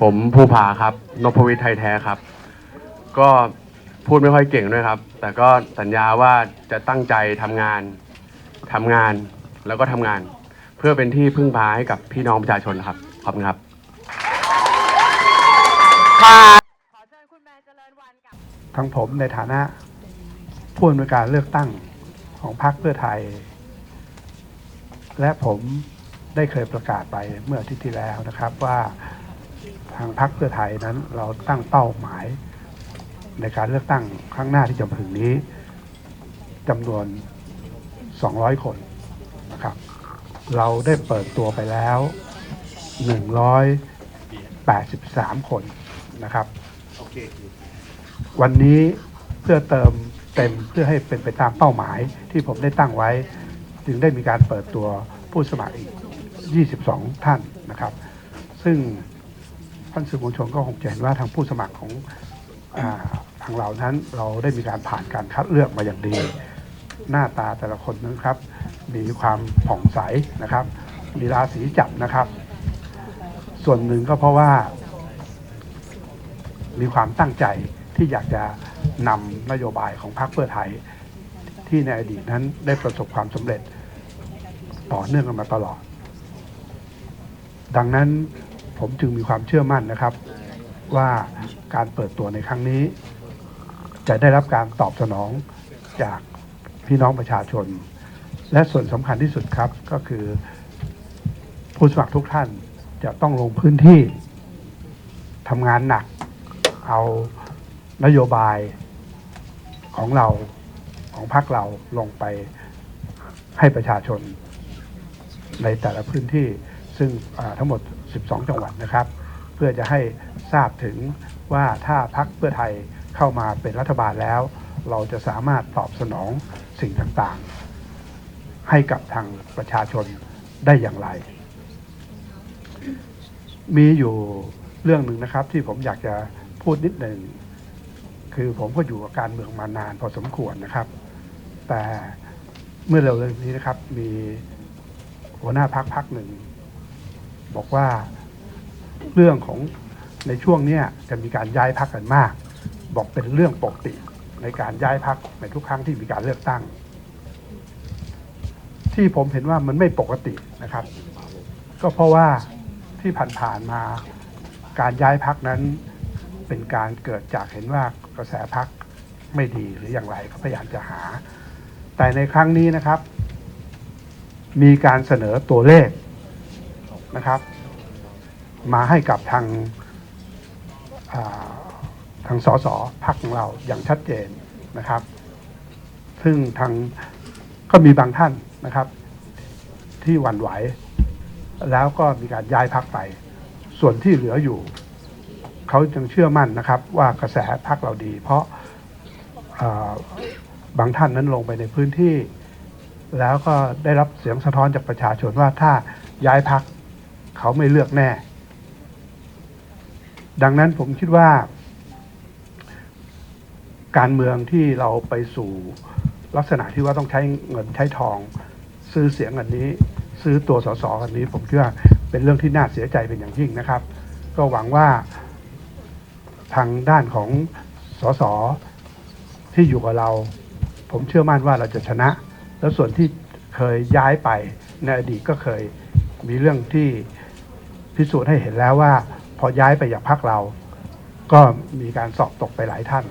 ผมภูผาครับนพวิทย์ไทยแท้ครับ ก็พูดไม่ค่อยเก่งด้วยครับ แต่ก็สัญญาว่าจะตั้งใจทำงานทำงานแล้วก็ทำงาน เพื่อเป็นที่พึ่งพาให้กับพี่น้องประชาชนครับขอบคุณครับขอเชิญคุณแมนเจริญวันกับทั้งผมในฐานะผู้อำนวยการเลือกตั้งของพรรคเพื่อไทย และผมได้เคยประกาศไปเมื่ออาทิตย์ที่แล้วนะครับว่า ทางพรรคเพื่อไทยนั้น เราตั้งเป้าหมาย ในการเลือกตั้งครั้งหน้าที่จะถึงนี้จำนวน 200 คนนะครับ เราได้เปิดตัวไปแล้ว 183 คนนะครับ วันนี้เพื่อเติมเต็มเพื่อให้เป็นไปตามเป้าหมายที่ผมได้ตั้งไว้ จึงได้มีการเปิดตัวผู้สมัครอีก 22 ท่านนะครับ ซึ่ง ท่านสื่อมวลชนก็คงจะเห็นว่าทางผู้สมัครของอทางเรานั้นเราได้มีการผ่านการคัดเลือกมาอย่างดี หน้าตาแต่ละคนนะครับ มีความผ่องใสนะครับ มีราศีจับนะครับ ส่วนหนึ่งก็เพราะว่า มีความตั้งใจที่อยากจะนำนโยบายของพรรคเพื่อไทย ที่ในอดีตนั้นได้ประสบความสำเร็จต่อเนื่องกันมาตลอด ดังนั้น ผมจึงมีความเชื่อมั่นนะครับ ว่าการเปิดตัวในครั้งนี้ จะได้รับการตอบสนองจากพี่น้องประชาชน และส่วนสำคัญที่สุดครับก็คือ ผู้สมัครทุกท่านจะต้องลงพื้นที่ทำงานหนัก เอานโยบายของเราของพรรคเราลงไปให้ประชาชนในแต่ละพื้นที่ซึ่งทั้งหมด 12 จังหวัดนะครับ เพื่อจะให้ทราบถึงว่าถ้าพรรคเพื่อไทยเข้ามาเป็นรัฐบาลแล้ว เราจะสามารถตอบสนองสิ่งต่างๆ ให้กับทางประชาชนได้อย่างไร มีอยู่เรื่องหนึ่งนะครับที่ผมอยากจะพูดนิดหนึ่งคือผมก็อยู่กับการเมืองมานานพอสมควรนะครับ แต่เมื่อเร็วๆนี้นะครับ มีหัวหน้าพักพักหนึ่ง บอกว่าเรื่องของในช่วงนี้จะมีการย้ายพักกันมาก บอกเป็นเรื่องปกติในการย้ายพักในทุกครั้งที่มีการเลือกตั้ง ที่ผมเห็นว่ามันไม่ปกตินะครับ ก็เพราะว่าที่ผ่านๆมาการย้ายพักนั้นเป็นการเกิดจากเห็นว่ากระแสพักไม่ดีหรืออย่างไรก็พยายามจะหา แต่ในครั้งนี้นะครับ มีการเสนอตัวเลข นะครับ มาให้กับทางาทางสสพักของเราอย่างชัดเจนนะครับ ซึ่งทางก็มีบางท่านนะครับ ที่หวั่นไหว แล้วก็มีการย้ายพักไป ส่วนที่เหลืออยู่ เขาจึงเชื่อมั่นนะครับ ว่ากระแสพักเราดี เพราะบางท่านนั้นลงไปในพื้นที่ แล้วก็ได้รับเสียงสะท้อนจากประชาชนว่าถ้าย้ายพัก เขาไม่เลือกแน่ ดังนั้นผมคิดว่า การเมืองที่เราไปสู่ลักษณะที่ว่าต้องใช้เงินใช้ทอง ซื้อเสียงอันนี้ ซื้อตัวสสอันนี้ ผมคิดว่าเป็นเรื่องที่น่าเสียใจเป็นอย่างยิ่งนะครับ ก็หวังว่าทางด้านของสสที่อยู่กับเรา ผมเชื่อมั่นว่าเราจะชนะ แล้วส่วนที่เคยย้ายไปในอดีตก็เคยมีเรื่องที่ พิสูจน์ให้เห็นแล้วว่าพอย้ายไปอย่างพักเราก็มีการสอบตกไปหลายท่าน